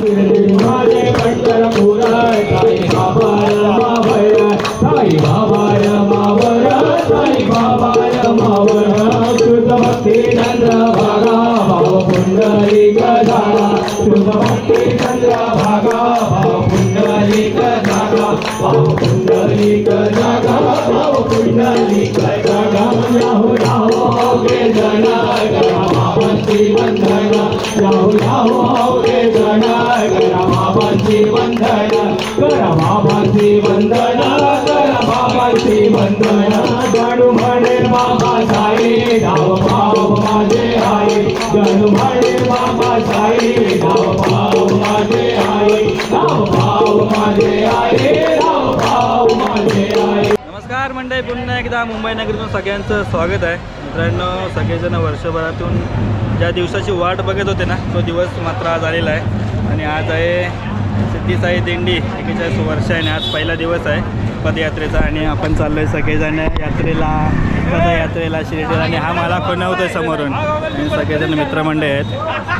Thank you. बाबाचे वंदना करा बाबाचे वंदना करा बाबाचे वंदना. गणू म्हणे बाबा साई धाव भाव माझे आहे. गणू म्हणे बाबा साई धाव भाव माझे आहे. धाव भाव माझे आहे धाव भाव माझे आहे. नमस्कार मंडळी पुन्हा एकदा मुंबई नगरीतून सगळ्यांचं स्वागत आहे. मित्रांनो सगळेजण वर्षभरातून ज्या दिवसाची वाट बघत होते ना तो दिवस मात्र आज आलेला आहे. आणि आज आहे सिद्धीसाई दिंडी एकेचाळीस वर्ष आहे आणि आज पहिला दिवस आहे पदयात्रेचा आणि आपण चाललो आहे सगळेजण यात्रेला पदयात्रेला शिर्डीला आणि हा मला खुणवतो आहे समोरून. आणि सगळेजण मित्रमंडळी आहेत.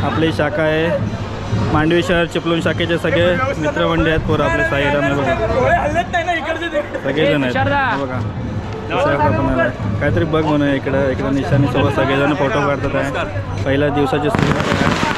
आपली शाखा आहे. मांडवी शहर चिपलून शाखेचे सगळे मित्रमंडळी आहेत पोरं आपले साईराम बघा. सगळेजण आहेत. बघा. काहीतरी बघ म्हणून इकडं इकडं निशाणीसोबत सगळेजण फोटो काढतात आहे. पहिल्या दिवसाची सुरुवात आहे.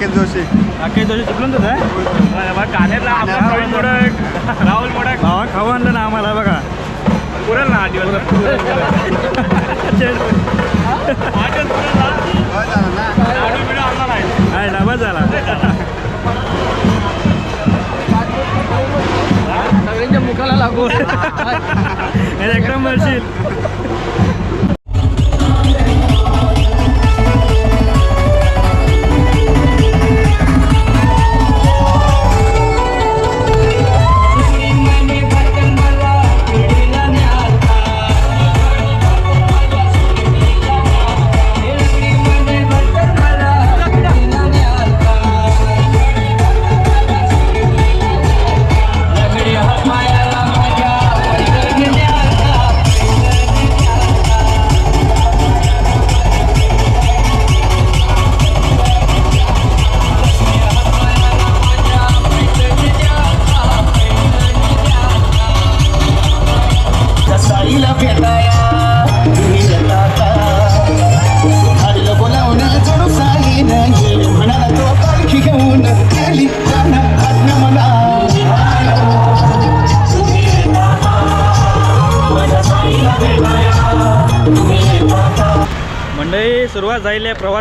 राकेश जोशी. राकेश जोशी चुकलून तुझं कान्यातला राहुल मोडक राहुल मोडक. भावा खाऊ आणलं ना आम्हाला बघा. पुरेल ना आठ दिवस? डबा झाला सगळ्यांच्या मुखाला लागू एकदम म्हणशील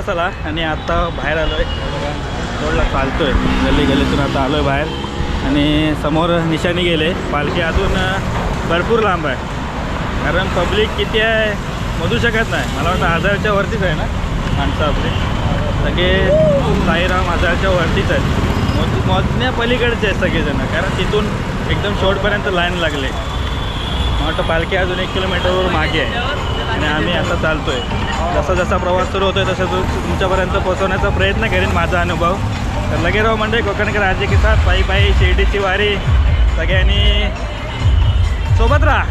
प्रवास आला आणि आता बाहेर आलो आहे रोडला चालतो आहे गल्ली गल्लीतून आता आलो आहे बाहेर. आणि समोर निशाणी गेले. पालखी अजून भरपूर लांब आहे. कारण पब्लिक किती आहे मोजू शकत नाही. मला वाटतं हजारच्या वरतीच आहे ना? माणसं आपली. सगळे साईराम हजारच्या वरतीच आहेत. मोज मोजण्या पलीकडचे आहेत सगळेजण. कारण तिथून एकदम शेवटपर्यंत लाईन लागले. मला वाटतं पालखी अजून एक किलोमीटरवर मागे आहे. आणि आम्ही आता चालतो आहे जसा जसा प्रवास सुरू होतो आहे तसं तुमच्यापर्यंत पोहोचवण्याचा प्रयत्न करेन माझा अनुभव. तर लगे राव म्हणजे कोकणकर राज्य की साथ पायी पायी शिर्डीची वारी सगळ्यांनी सोबत राहा.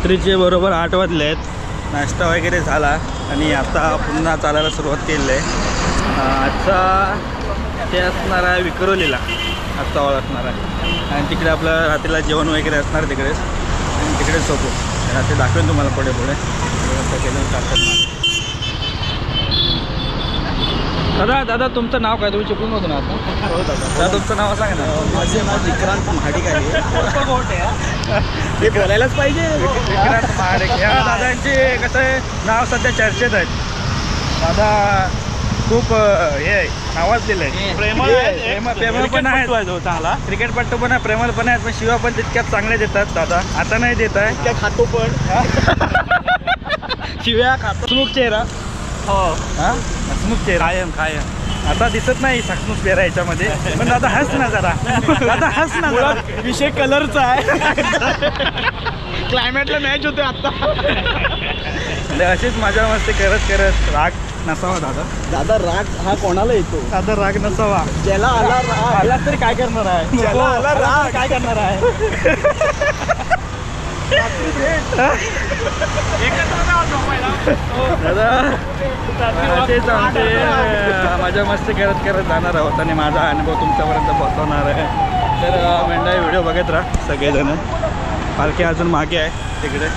रात्रीचे बरोबर आठ वाजले आहेत. नाश्ता वगैरे झाला आणि आता पुन्हा चालायला सुरुवात केली आहे. आजचा ते असणार आहे विक्रोलीला. आजचा वळ असणार आहे. आणि तिकडे आपलं रात्रीला जेवण वगैरे असणार तिकडेच आणि तिकडेच सोपू. रात्री दाखवेन तुम्हाला पुढे पुढे. व्यवस्था केलं दादा दादा तुमचं नाव काय? तुम्ही चिपळून मधून आहात ना हो दादा तुमचं नाव सांगा ना. माझे नाव विक्रांत महाडिक आहे. हे बोलायलाच पाहिजे. विक्रांत महाडिक. या दादांचे कसं आहे नाव सध्या चर्चेत आहेत. दादा खूप अं, हे आहे नावाजलेलं आहे प्रेमळ आहेत. प्रेमळ प्रेमळ पण आहेत. चांगला. क्रिकेटपट्टू पण आहे प्रेमळ पण आहेत पण शिवा पण तितक्यात चांगले देतात दादा. आता नाही देत आहे. त्या खातो पण. शिव्या खातो. चेहरा. हो. हा? हसमुख चेहरा. कायम कायम. आता दिसत नाही हसमुख चेहरा याच्यामध्ये पण दादा हस ना जरा. दादा हस ना जरा. विषय कलरचा आहे. क्लायमेटला मॅच होते आता. म्हणजे अशीच मजा मस्ती करत करत राग नसावा दादा. दादा राग हा कोणाला येतो? दादा राग नसावा. ज्याला आला राग आला तरी काय करणार आहे? ज्याला आला राग काय करणार आहे? दादा असेच आमचे मजा मस्ती करत करत जाणार आहोत आणि माझा अनुभव तुमच्यापर्यंत पोहोचवणार आहे. तर मेंढा व्हिडिओ बघत राहा सगळेजण. पालखी अजून मागे आहे तिकडे.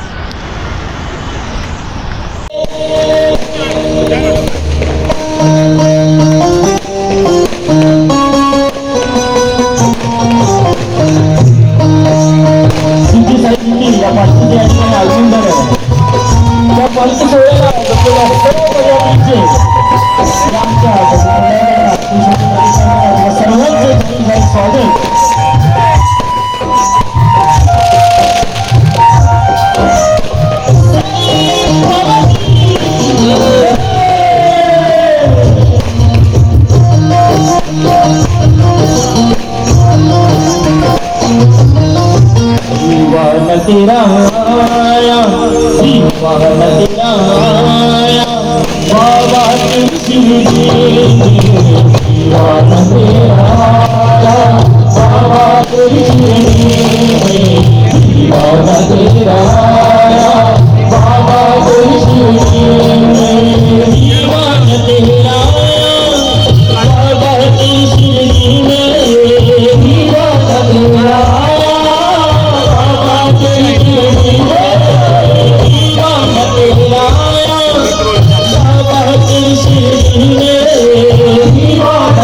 ठिकठिकाणी स्वागत बाबा तेरा बाबा तेरा बाबा तुलसी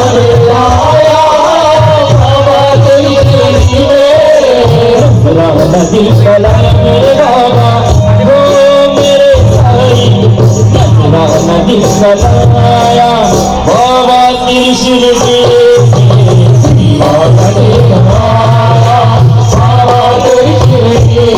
Thank you. नबी सलाम बाबा हो मेरे भाई मदीना नबी सलाया बाबा कृष्ण के बाबा कृष्ण के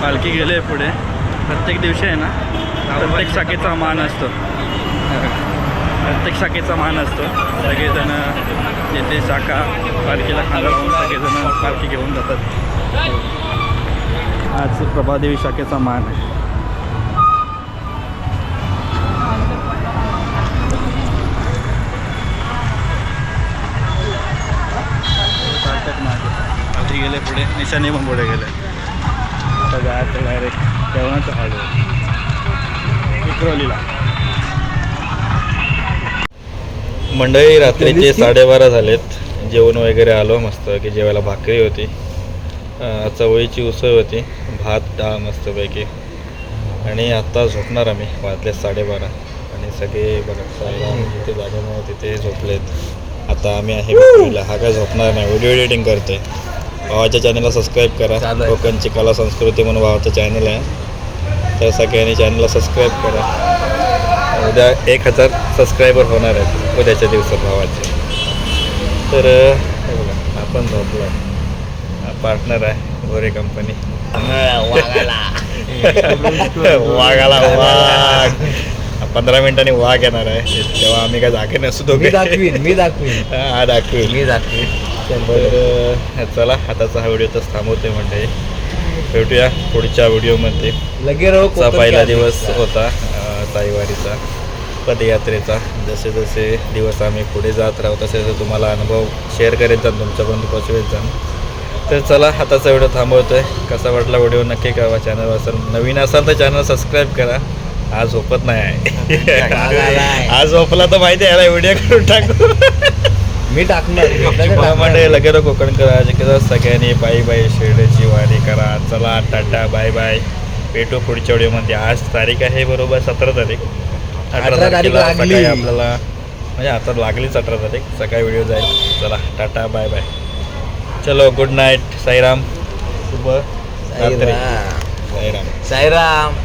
पालखी गेले पुढे. प्रत्येक दिवशी आहे ना प्रत्येक शाखेचा मान असतो. प्रत्येक शाखेचा मान असतो. सगळेजण येथे शाखा पालखीला खांदा लावून सगळेजण पालखी घेऊन जातात. आज प्रभादेवी शाखेचा मान आहे. आधी गेले पुढे निशाने पण पुढे गेले. आता जायचं डायरेक्ट जेवणाचं हाडू विक्रोलीला मंडळी रात्रीचे साडेबारा झालेत. जेवण वगैरे आलो मस्त की जेवायला भाकरी होती. चवळीची उसळ होती. डाळ मस्तपैकी. आणि आत्ता झोपणार आम्ही वाजले साडेबारा. आणि सगळे बघा जिथे जागेमुळे तिथे झोपलेत. आता आम्ही आहे. हा काय झोपणार नाही व्हिडिओ एडिटिंग करतोय. भावाच्या चॅनलला सबस्क्राईब करा कोकणची कला संस्कृती म्हणून भावाचं चॅनल आहे. तर सगळ्यांनी चॅनलला सबस्क्राईब करा. उद्या एक हजार सबस्क्रायबर होणार आहेत उद्याच्या दिवसात भावाचे. तर हे आपण झोपलो. पार्टनर आहे. गोरे कंपनी वाघाला वाघ पंधरा मिनिटांनी वाघ येणार आहे. तेव्हा आम्ही काय जागे नसतो दोघे. मी दाखवीन मी दाखवीन. हा दाखवेल मी दाखवीन. तर चला आताचा हा व्हिडिओ तर थांबवते म्हणजे. भेटूया पुढच्या व्हिडिओमध्ये. लगे राहू चा पहिला दिवस होता अं, साईवारीचा पदयात्रेचा. जसे जसे दिवस आम्ही पुढे जात राहू तसे तसे तुम्हाला अनुभव शेअर करीत जाण तुमच्यापर्यंत पोचवेत जाण तर चला आताचा व्हिडिओ थांबवतोय. कसा वाटला व्हिडिओ नक्की कळवा चॅनल असेल नवीन असाल तर चॅनल सबस्क्राईब करा. आज झोपत नाही आहे. आज झोपला तर माहिती आहे व्हिडिओ करून टाकू. मी टाकणार म्हणजे लगेच कोकण करा. करा सगळ्यांनी बाय बाय शिर्डीची वारी करा. चला टाटा बाय बाय. भेटू पुढच्या व्हिडिओमध्ये. आज तारीख आहे बरोबर सतरा तारीख. अठरा तारीख तारखेला लागली. सकाळी आपल्याला म्हणजे आता लागलीच अठरा तारीख. सकाळी व्हिडिओ जाईल. चला टाटा बाय बाय. चलो गुड नाईट साईराम शुभ रात्री साईराम साईराम